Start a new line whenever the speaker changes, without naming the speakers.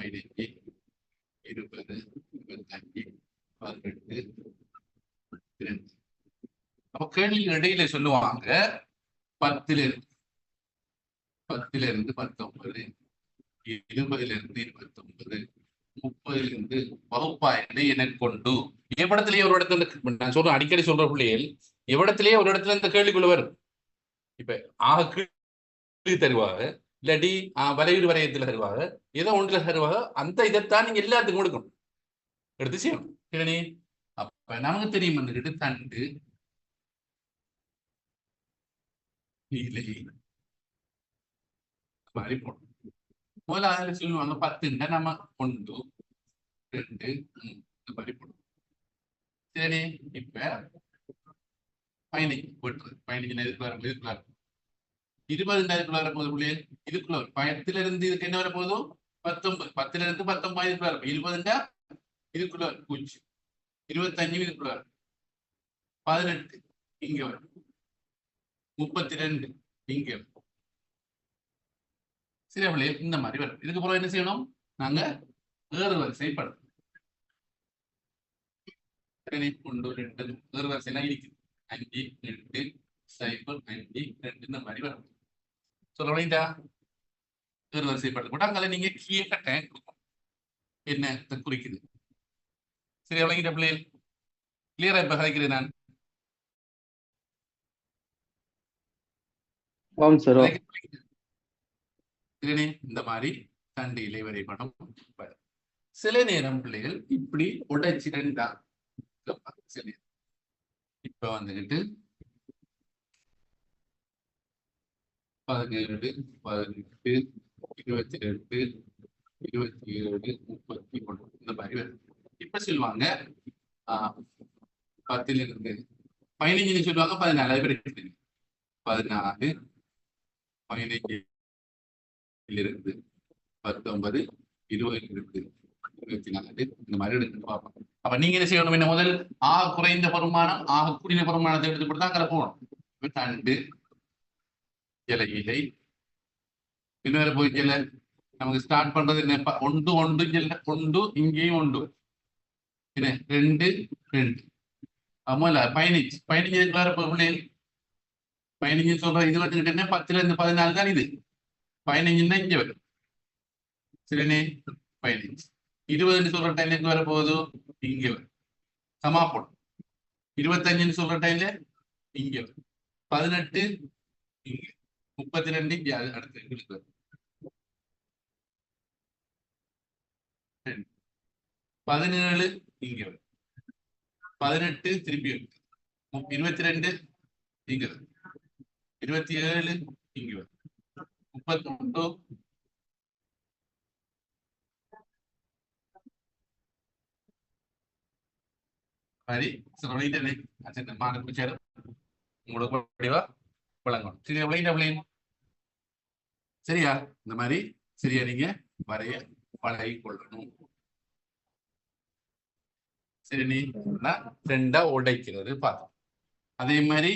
பதினைஞ்சு இருபது இருபத்தஞ்சு பதினெட்டு ரெண்டு அப்ப கேள்வி இடையில சொல்லுவாங்க பத்துல இருந்து பத்துல இருந்து பத்தொன்பது இருபதுல இருந்து இருபத்தொன்பது முப்பதுல இருந்து வகுப்பாயிரத்தை எனக்கு கொண்டு எவ்விடத்திலேயே ஒரு இடத்துல இந்த- நான் சொல்றேன் அடிக்கடி சொல்ற பிள்ளைகள் எவ்விடத்திலேயே ஒரு இடத்துல இந்த கேள்விக்குள்ள வரும். இப்ப ஆக கேள்வி தருவாங்க இல்லாட்டி ஆஹ், வரையீடு வரையத்துல தருவாங்க ஏதோ ஒன்றுல தருவாக. அந்த இதைத்தான் நீங்க எல்லாத்துக்கும் கொடுக்கணும். எடுத்து செய்யணும். சரிண்ணே அப்ப நமக்கு தெரியும் அந்த தண்டு இலை மாதிரி போடணும் முதல்ல சொல்லுவாங்க பத்துன்னா நம்ம ஒன்று ரெண்டு இந்த மாதிரி போடணும் சரி இப்ப பயணிக்கு போட்டுறது பயணிக்கு இதுக்குள்ள எதிர்பார்க்க இருபதுண்டாயிரத்துக்குள்ள வரப்போகுது பிள்ளைகள் இதுக்குள்ள வரும். பத்துல இருந்து இதுக்கு என்ன வரப்போகுதோ? பத்தொன்பது பத்துல இருந்து பத்தொன்பது இதுக்குள்ள வரும். இருபதுண்டா? இதுக்குள்ள வரும். பூச்சி இருபத்தஞ்சு இதுக்குள்ள வரும். பதினெட்டு இங்க வரும். முப்பத்தி ரெண்டு இங்க வரும். சரி அவளே இந்த மாதிரி வரும். இதுக்கு அப்புறம் என்ன செய்யணும்? நாங்க ஏறு வரிசைப்படும் சரி ஒன்று ரெண்டு ஏறு வரிசைலாம் இருக்குது அஞ்சு ரெண்டு சைபர் அஞ்சு ரெண்டு இந்த மாதிரி வரும். சொல்ல முடியுதா ஏறு வரிசைப்படுத்த போட்டு அங்கே நீங்க கீழே டேங்க் கொடுக்கும் என்ன குறிக்குது. சரி எவ்வளோ பிள்ளைகள்? கிளியரா இப்ப கதைக்கிறேன் நான். இந்த மாதிரி தண்டு இலை வரைபடம். சில நேரம் பிள்ளைகள் இப்படி உடைச்சு ரெண்டா கேட்பாங்க சில நேரம். இப்ப வந்துகிட்டு பதினேழு பதினெட்டு இருபத்தி ரெண்டு இருபத்தி ஏழு முப்பத்தி ஒன்று. இந்த மாதிரி வரும். இப்ப சொல்லுவாங்க ஆஹ் பத்துல இருந்து பதினஞ்சுன்னு சொல்லுவாங்க பதினாலு. பேர் இருக்குது பதினாலு பதினைஞ்சு இருந்து பத்தொன்பது இருபது இருபத்தி நாலு. இந்த மாதிரி எடுத்து பார்ப்போம். அப்ப நீங்க என்ன செய்யணும்? என்ன முதல்? ஆக குறைந்த பெருமானம் ஆக கூடிய பெருமானத்தை எடுத்து போட்டு தான் அங்கே போகணும். தண்டு இலை இலை இன்னொரு போய் சில நமக்கு ஸ்டார்ட் பண்றது என்ன? ப- ஒன்று ஒன்று சில ஒன்று இங்கேயும் ஒன்று. என்ன? ரெண்டு ரெண்டு. ஆமால பதினஞ்சு. பதினஞ்சு இருக்கிற பிள்ளைகள் பதினஞ்சு சொல்ற இது வந்துகிட்டு என்ன? பத்துல இருந்து பதினாலு தான் இது. பதினஞ்சுன்னா இங்க வரும். சரிண்ணே பதினஞ்சு. இருபதுன்னு சொல்ற டைம்ல எங்க வர போகுது? இங்க வரும். சமா போடும் இருபத்தஞ்சுன்னு சொல்ற டைம்ல இங்க வரும். பதினெட்டு இங்க முப்பத்தி ரெண்டு இங்க அது அடுத்து எங்களுக்கு வரும். பதினேழு இங்க வரும். பதினெட்டு திருப்பி வரும். இருபத்தி ரெண்டு இங்க வரும். இருபத்தி ஏழு இங்க வரும். முப்பத்தி ஒன்று மாதிரி சொல்லிட்டே அச்சன் மார்க் பிடிச்சாரு உங்களுக்கு வடிவா வழங்கணும். சரியா விளையிட்ட விளையும் சரியா? இந்த மாதிரி சரியா நீங்க வரைய பழகி கொள்ளணும். சரி நீ ரெண்டா உடைக்கிறது பார்த்தோம் அதே மாதிரி